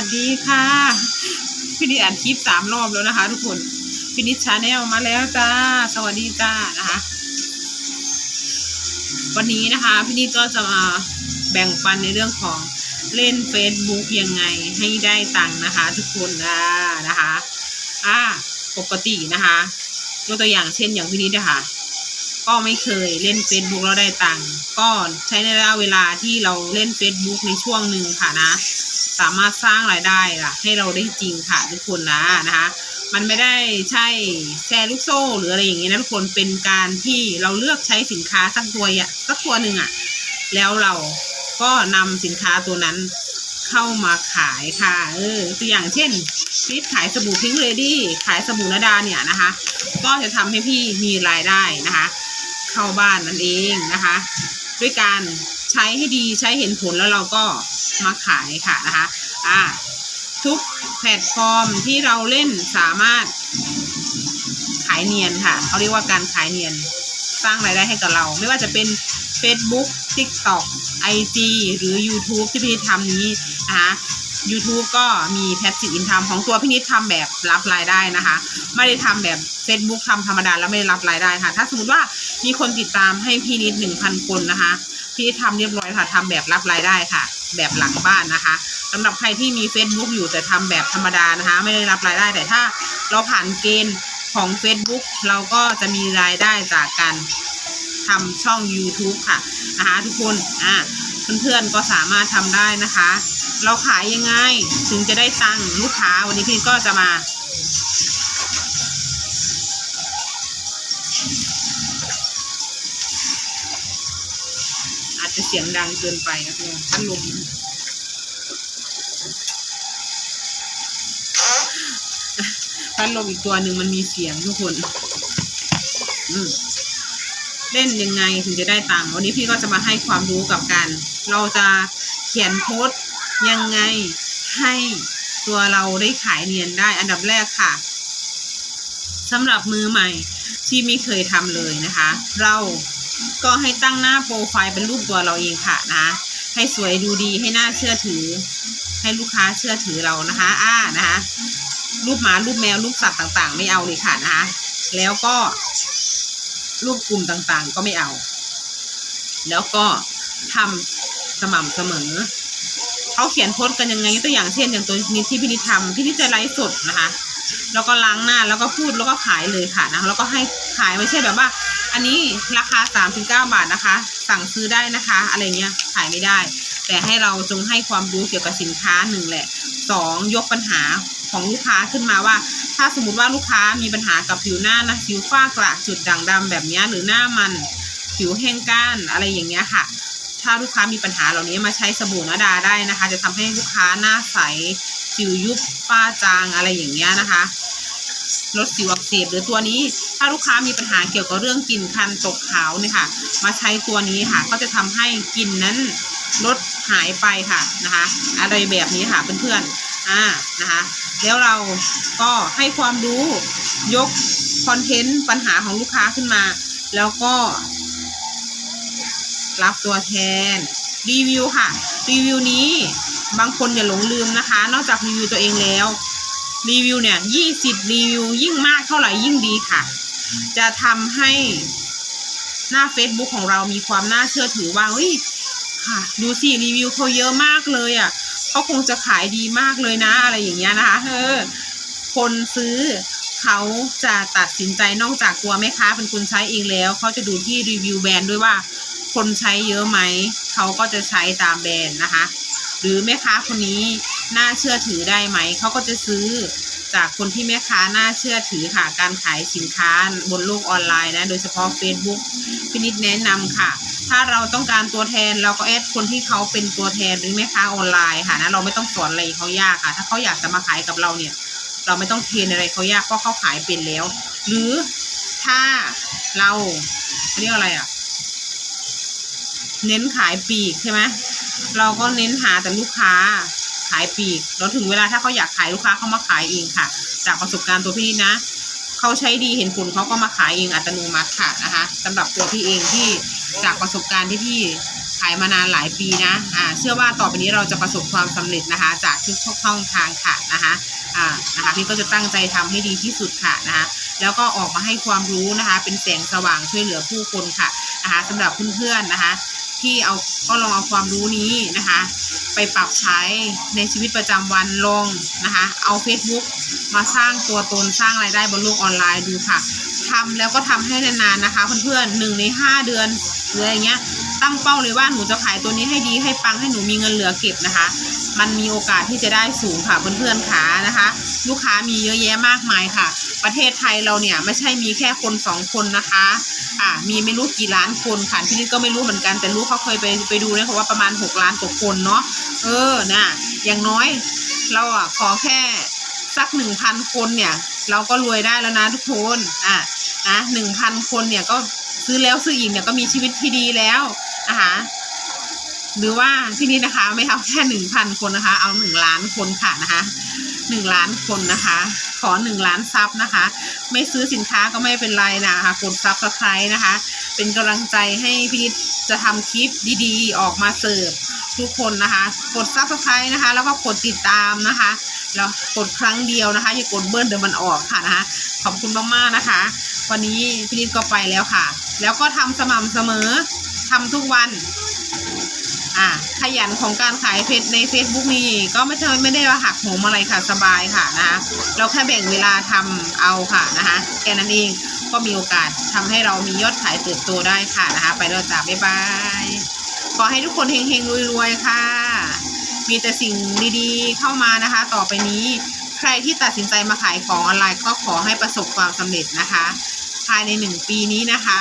วัสดีค่ะ พี่นิดอ่านคลิปสามรอบแล้วนะคะ ทุกคน พี่นิดชาแนลมาแล้วจ้า สวัสดีจ้านะคะ วันนี้นะคะพี่นิดก็จะมาแบ่งปันในเรื่องของเล่น Facebook ยังไงให้ได้ตังค์นะคะ ทุกคนนะนะคะ อ่าปกตินะคะยกตัวอย่างเช่นอย่างพี่นิดนะคะ ก็ไม่เคยเล่น Facebook แล้วได้ตังค์ก็ใช้ในระยะเวลาที่เราเล่น Facebook ในช่วงหนึ่งค่ะนะ สามารถสร้างรายได้ล่ะ ให้เราได้จริงค่ะทุกคนนะนะคะ มันไม่ได้ใช่แชร์ลูกโซ่หรืออะไรอย่างเงี้ยนะทุกคนเป็นการที่เราเลือกใช้สินค้าสักตัวอะสักตัวหนึ่งอะแล้วเราก็นำสินค้าตัวนั้นเข้ามาขายค่ะ เออ ตัวอย่างเช่นพีทขายสบู่พิงเลดี้ขายสบู่นาดาเนี่ยนะคะ ก็จะทำให้พี่มีรายได้นะคะ เข้าบ้านนั่นเองนะคะ ด้วยการใช้ให้ดีใช้เห็นผลแล้วเราก็มาขายค่ะนะคะอ่าทุกแพลตฟอร์มที่เราเล่นสามารถขายเนียนค่ะเขาเรียกว่าการขายเนียนสร้างรายได้ให้กับเรา ไม่ว่าจะเป็น Facebook TikTok IG หรือ YouTube ที่พี่ทำนี้นะคะ YouTube ก็มี Passive Income ของตัวพี่นิดทำแบบรับรายได้นะคะ ไม่ได้ทำแบบ Facebook ทำธรรมดาแล้วไม่ได้รับรายได้ค่ะ ถ้าสมมติว่ามีคนติดตามให้พี่นิดหนึ่งพันคนนะคะ พี่นิดทำเรียบร้อยค่ะทำแบบรับรายได้ค่ะ แบบหลังบ้านนะคะสำหรับใครที่มี Facebook อยู่แต่ทำแบบธรรมดานะคะ ไม่ได้รับรายได้แต่ถ้าเราผ่านเกณฑ์ของ Facebook เราก็จะมีรายได้จากการทำช่อง YouTube ค่ะนะคะทุกคนอ่า เพื่อนๆก็สามารถทำได้นะคะ เราขายยังไงถึงจะได้ตังค์ลูกค้าวันนี้พี่ก็จะมา อาจจะเสียงดังเกินไปนะเพี่อนพัดลมพัดลมอีกตัวหนึ่งมันมีเสียงทุกคน อืม เล่นยังไงถึงจะได้ตังค์วันนี้พี่ก็จะมาให้ความรู้กับการ เราจะเขียนโพสต์ยังไงให้ตัวเราได้ขายเนียนได้อันดับแรกค่ะสำหรับมือใหม่ที่ไม่เคยทำเลยนะคะ เราก็ให้ตั้งหน้าโปรไฟล์เป็นรูปตัวเราเองค่ะนะให้สวยดูดีให้หน่าเชื่อถือ ให้ลูกค้าเชื่อถือเรานะคะอ่านะคะรูปหมารูปแมวรูปสัตว์ต่างๆ ไม่เอาเลยค่ะนะคะแล้วก็ รูปกลุ่มต่างๆ ก็ไม่เอา แล้วก็ทำสม่ำเสมอ เขาเขียนโพสต์กันยังไงตัวอย่างเช่น อย่างตัวนี้ที่พี่นิดทำพี่นิจะไลฟ์สดนะคะ แล้วก็ล้างหน้าแล้วก็พูดแล้วก็ขายเลยค่ะนะแล้วก็ให้ขายไม่ใช่แบบว่า อันนี้ราคาสามถึงเก้าบาทนะคะ สั่งซื้อได้นะคะ อะไรเงี้ยขายไม่ได้ แต่ให้เราจงให้ความรู้เกี่ยวกับสินค้าหนึ่งแหละสองยกปัญหา ของลูกค้าขึ้นมาว่า ถ้าสมมติว่าลูกค้ามีปัญหากับผิวหน้านะผิวฝ้ากระจุดด่างดำแบบนี้หรือหน้ามันผิวแห้งก้านอะไรอย่างเงี้ยค่ะ ถ้าลูกค้ามีปัญหาเหล่านี้มาใช้สบู่นาดาได้นะคะ จะทำให้ลูกค้าหน้าใสสิวยุบฝ้าจางอะไรอย่างเงี้ยนะคะลดสิวอักเสบหรือตัวนี้ ถ้าลูกค้ามีปัญหาเกี่ยวกับเรื่องกลิ่นคันตกขาวเนี่ยค่ะ มาใช้ตัวนี้ค่ะ ก็จะทำให้กลิ่นนั้นลดหายไปค่ะนะคะ อะไรแบบนี้ค่ะเพื่อนๆ อ่านะคะ แล้วเราก็ให้ความรู้ยกคอนเทนต์ปัญหาของลูกค้าขึ้นมา แล้วก็ รับตัวแทนรีวิวค่ะ รีวิวนี้บางคนอย่าหลงลืมนะคะ นอกจากรีวิวตัวเองแล้ว รีวิวเนี่ยยี่สิบรีวิวยิ่งมากเท่าไหร่ยิ่งดีค่ะ จะทำให้หน้า Facebook ของเรามีความน่าเชื่อถือว่าเฮ้ยค่ะ ดูสิรีวิวเขาเยอะมากเลยอะ เขาคงจะขายดีมากเลยนะอะไรอย่างเงี้ยนะคะเออคนซื้อเขาจะตัดสินใจนอกจากตัวแม่ค้าเป็นคนใช้เองแล้วเขาจะดูที่รีวิวแบรนด์ด้วยว่า คนใช้เยอะไหมเขาก็จะใช้ตามแบรนด์นะคะ หรือแม่ค้าคนนี้น่าเชื่อถือได้ไหมเขาก็จะซื้อ จากคนที่แม่ค้าน่าเชื่อถือค่ะ การขายสินค้าบนโลกออนไลน์นะ โดยเฉพาะ Facebook พินิจแนะนำค่ะ ถ้าเราต้องการตัวแทนเราก็แอดคนที่เขาเป็นตัวแทนหรือแม่ค้าออนไลน์ค่ะนะเราไม่ต้องสอนอะไรเขายากค่ะ ถ้าเขาอยากจะมาขายกับเราเนี่ย เราไม่ต้องเทรนอะไรเขายากเพราะเขาขายเป็นแล้ว หรือถ้าเราเรียกอะไรอะ เน้นขายปีกใช่ไหมเราก็เน้นหาแต่ลูกค้า ขายปีกแล้วถึงเวลาถ้าเขาอยากขายลูกค้าเขามาขายเองค่ะ จากประสบการณ์ตัวพี่นะเขาใช้ดีเห็นผลเขาก็มาขายเองอัตโนมัติค่ะนะคะสำหรับตัวพี่เองที่จากประสบการณ์ที่พี่ขายมานานหลายปีนะอ่าเชื่อว่าต่อไปนี้เราจะประสบความสำเร็จนะคะ จากทุกช่องทางค่ะนะคะอ่านะคะพี่ก็จะตั้งใจทำให้ดีที่สุดค่ะนะคะแล้วก็ออกมาให้ความรู้นะคะ เป็นแสงสว่างช่วยเหลือผู้คนค่ะนะคะสำหรับเพื่อนๆนะคะ ที่เอาก็ลองเอาความรู้นี้นะคะ ไปปรับใช้ในชีวิตประจำวันลองนะคะ เอา Facebook มาสร้างตัวตนสร้างรายได้บนโลกออนไลน์ดูค่ะทำแล้วก็ทำให้นานๆนะคะ เพื่อนๆหนึ่งในห้าเดือนหรืออะไรเงี้ยตั้งเป้าเลยว่าหนูจะขายตัวนี้ให้ดีให้ปังให้หนูมีเงินเหลือเก็บนะคะ มันมีโอกาสที่จะได้สูงค่ะเพื่อนๆขานะคะ ลูกค้ามีเยอะแยะมากมายค่ะ ประเทศไทยเราเนี่ยไม่ใช่มีแค่คนสองคนนะคะ อ่ามีไม่รู้กี่ล้านคนค่ะที่นี่ก็ไม่รู้เหมือนกันแต่รู้เขาเคยไปไปดูนะคะว่าประมาณหกล้านกว่าคนเนาะเออน่ะอย่างน้อยเราอะขอแค่สักหนึ่งพันคนเนี่ย เราก็รวยได้แล้วนะทุกคนอะนะหนึ่งพันคนเนี่ยก็ซื้อแล้วซื้ออีกเนี่ยก็มีชีวิตที่ดีแล้วนะคะหรือว่าที่นี่นะคะไม่เอาแค่หนึ่งพันคนนะคะ เอาหนึ่งล้านคนค่ะนะคะ หนึ่งล้านคนนะคะ ขอหนึ่งล้านซับนะคะ ไม่ซื้อสินค้าก็ไม่เป็นไรนะคะกดซับสไครต์นะคะ เป็นกำลังใจให้พี่นิดจะทำคลิปดีๆ ออกมาเสิร์ฟทุกคนนะคะ กดซับสไครต์นะคะ แล้วก็กดติดตามนะคะแล้วกดครั้งเดียวนะคะอย่ากดเบิ้ลเดี๋ยวมันออกค่ะนะคะ ขอบคุณมากๆนะคะ วันนี้พี่นิดก็ไปแล้วค่ะ แล้วก็ทำสม่ำเสมอทำทุกวัน อ่าขยันของการขายเฟซใน Facebook นี่ก็ไม่ใช่ไม่ได้ว่าหักโหมอะไรค่ะสบายค่ะนะคะเราแค่แบ่งเวลาทำเอาค่ะนะคะแค่นั้นเองก็มีโอกาสทำให้เรามียอดขายเติบโตได้ค่ะนะคะไปแล้วจ้าบ๊ายบายขอให้ทุกคนเฮงๆรวยๆค่ะ มีแต่สิ่งดีๆเข้ามานะคะ ต่อไปนี้ใครที่ตัดสินใจมาขายของออนไลน์ก็ขอให้ประสบความสำเร็จนะคะ ภายในหนึ่งปีนี้นะคะ